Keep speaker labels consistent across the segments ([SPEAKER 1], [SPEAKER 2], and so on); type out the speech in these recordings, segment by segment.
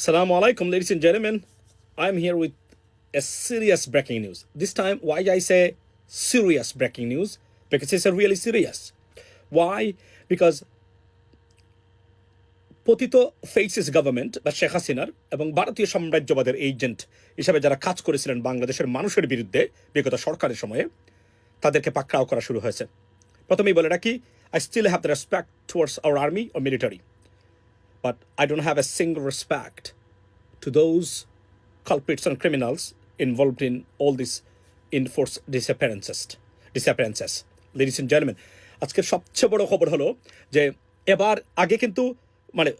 [SPEAKER 1] Assalamu alaikum, ladies and gentlemen. I'm here with a serious breaking news. This time, why I say serious breaking news? Because it's really serious. Why? Because পতিত ফেসিস government বা শেখ হাসিনার এবং ভারতীয় সাম্রাজ্যবাদের agent হিসাবে যারা কাজ করেছিলেন বাংলাদেশের মানুষের বিরুদ্ধে বিগত সরকারের সময়ে তাদেরকে পাকড়াও করা শুরু হয়েছে প্রথমেই বলে রাখি I still have the respect towards our army O military but I don't have a single respect to those culprits and criminals involved in all these enforced disappearances. Disappearances. Ladies and gentlemen, আজকের সবচেয়ে বড় খবর হলো যে এবার আগে কিন্তু মানে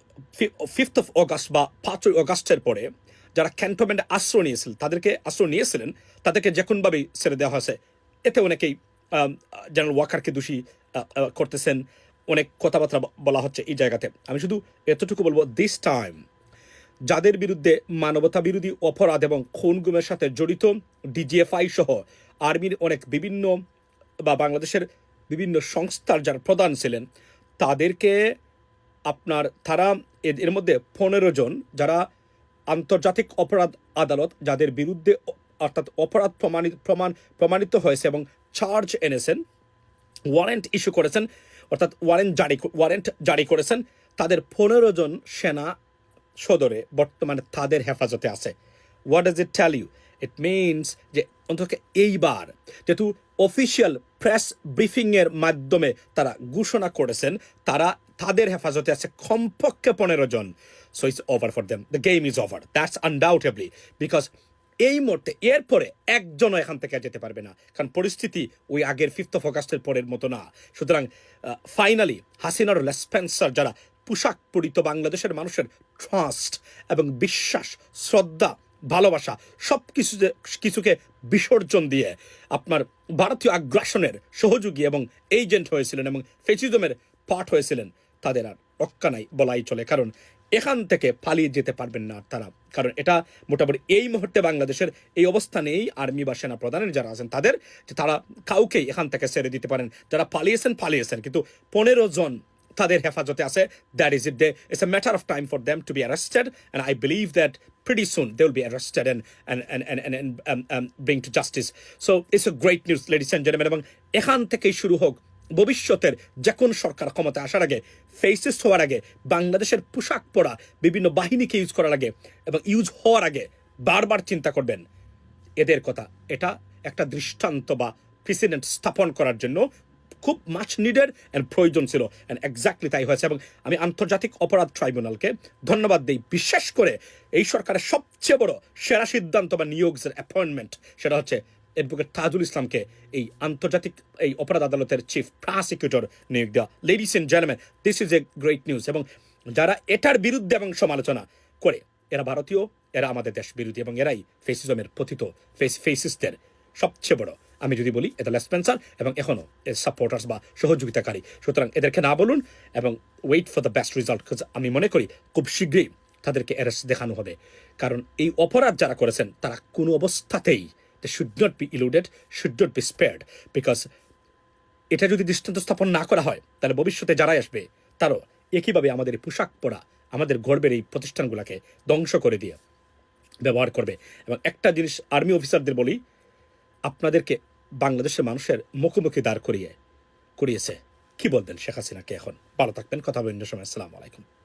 [SPEAKER 1] ফিফথ অফ অগাস্ট বা পাঁচই অগাস্টের পরে যারা ক্যান্টনমেন্টে আশ্রয় নিয়েছিলেন তাদেরকে আশ্রয় নিয়েছিলেন তাদেরকে যে কোনোভাবেই ছেড়ে দেওয়া হয়েছে এতে অনেকেই জেনারেল ওয়াকারকে দোষী করতেছেন অনেক কথাবার্তা বলা হচ্ছে এই জায়গাতে। আমি শুধু এতটুকু বলব দিস টাইম যাদের বিরুদ্ধে মানবতা বিরোধী অপরাধ এবং খুন গুমের সাথে জড়িত ডিজিএফআই সহ আর্মির অনেক বিভিন্ন বা বাংলাদেশের বিভিন্ন সংস্থার যারা প্রধান ছিলেন, তাদেরকে আপনার তারা এর- মধ্যে পনেরো জন যারা আন্তর্জাতিক অপরাধ আদালত যাদের বিরুদ্ধে অর্থাৎ অপরাধ প্রমাণিত প্রমাণ প্রমাণিত হয়েছে এবং চার্জ এনেছেন ওয়ারেন্ট ইস্যু করেছেন অর্থাৎ ওয়ারেন্ট জারি ওয়ারেন্ট জারি করেছেন, তাদের পনেরো জন সেনা সদরে বর্তমানে তাদের হেফাজতে আছে। What does it tell you it means যে অন্তত এইবার যেহেতু অফিসিয়াল প্রেস ব্রিফিংয়ের মাধ্যমে তারা ঘোষণা করেছেন, তারা তাদের হেফাজতে আছে কমপক্ষে পনেরো জন। So it's over for them the game is over that's undoubtedly because এই মুহূর্তে, এরপরে একজনও এখান থেকে যেতে পারবে না। কারণ পরিস্থিতি ওই আগের ফিফথ অফ অগাস্টের পরের মতো না। সুতরাং ফাইনালি হাসিনার লেসপেন্সার যারা পোশাক পরিত বাংলাদেশের মানুষের ট্রাস্ট এবং বিশ্বাস, শ্রদ্ধা, ভালোবাসা সব কিছু কিছুকে বিসর্জন দিয়ে আপনার ভারতীয় আগ্রাসনের সহযোগী এবং এজেন্ট হয়েছিলেন এবং ফেসিজমের পার্ট হয়েছিলেন, তাদের আর রক্ষা নাই বলাই চলে। কারণ এখান থেকে পালিয়ে যেতে পারবেন না তারা। কারণ এটা মোটামুটি এই মুহূর্তে বাংলাদেশের এই অবস্থানেই আর্মি বা সেনা প্রধানের যারা আছেন তাদের যে তারা কাউকেই এখান থেকে ছেড়ে দিতে পারেন। যারা পালিয়েছেন পালিয়েছেন। কিন্তু পনেরো জন তাদের হেফাজতে আছে। That is it they it's a matter of time for them to be arrested and I believe that pretty soon they will be arrested and and and and, and, and um, um, bring to justice. So এবং এখান থেকেই শুরু হোক ভবিষ্যতের যে কোন সরকার ক্ষমতা আসার আগে ফেসিস্ট হওয়ার আগে, বাংলাদেশের পোশাক পরা বিভিন্ন বাহিনীকে ইউজ করার আগে এবং ইউজ হওয়ার আগে বারবার চিন্তা করবেন। এদের কথা, এটা একটা দৃষ্টান্ত বা প্রেসিডেন্ট স্থাপন করার জন্য খুব মাছ নিডেড অ্যান্ড প্রয়োজন ছিল। অ্যান্ড এক্স্যাক্টলি তাই হয়েছে এবং আমি আন্তর্জাতিক অপরাধ ট্রাইব্যুনালকে ধন্যবাদ দিই। বিশেষ করে এই সরকারের সবচেয়ে বড় সেরা সিদ্ধান্ত বা নিয়োগের অ্যাপয়েন্টমেন্ট সেটা হচ্ছে অ্যাডভোকেট তাজুল ইসলামকে এই আন্তর্জাতিক এই অপরাধ আদালতের চিফ প্রসিকিউটর নিয়োগ দেওয়া। Ladies and gentleman this is a great news এবং যারা এটার বিরুদ্ধে এবং সমালোচনা করে, এরা ভারতীয়, এরা আমাদের দেশ বিরোধী এবং এরাই ফেসিজমের পথিত ফেস ফেসিস্টের সবচেয়ে বড়। আমি যদি বলি এটা লেসপেন্সার এবং এখনও এর সাপোর্টার্স বা সহযোগিতাকারী। সুতরাং এদেরকে না বলুন এবং wait for the best result আমি মনে করি খুব শীঘ্রই তাদেরকে অ্যারেস্ট দেখানো হবে। কারণ এই অপরাধ যারা করেছেন, তারা কোনো অবস্থাতেই they should not be eluded should not be spared because এটা যদি দৃষ্টান্ত স্থাপন না করা হয়, তাহলে ভবিষ্যতে যারাই আসবে, তারও একইভাবে আমাদের পোশাক পরা, আমাদের গর্বের এই প্রতিষ্ঠানগুলোকে ধ্বংস করে দিয়ে ব্যবহার করবে। এবং একটা জিনিস আর্মি অফিসারদের বলি, আপনাদেরকে বাংলাদেশের মানুষের মুখোমুখি দাঁড় করিয়ে, করিয়েছে। কি বলবেন শেখ হাসিনাকে এখন? ভালো থাকবেন, কথা বলেন সময়। আসসালামু আলাইকুম।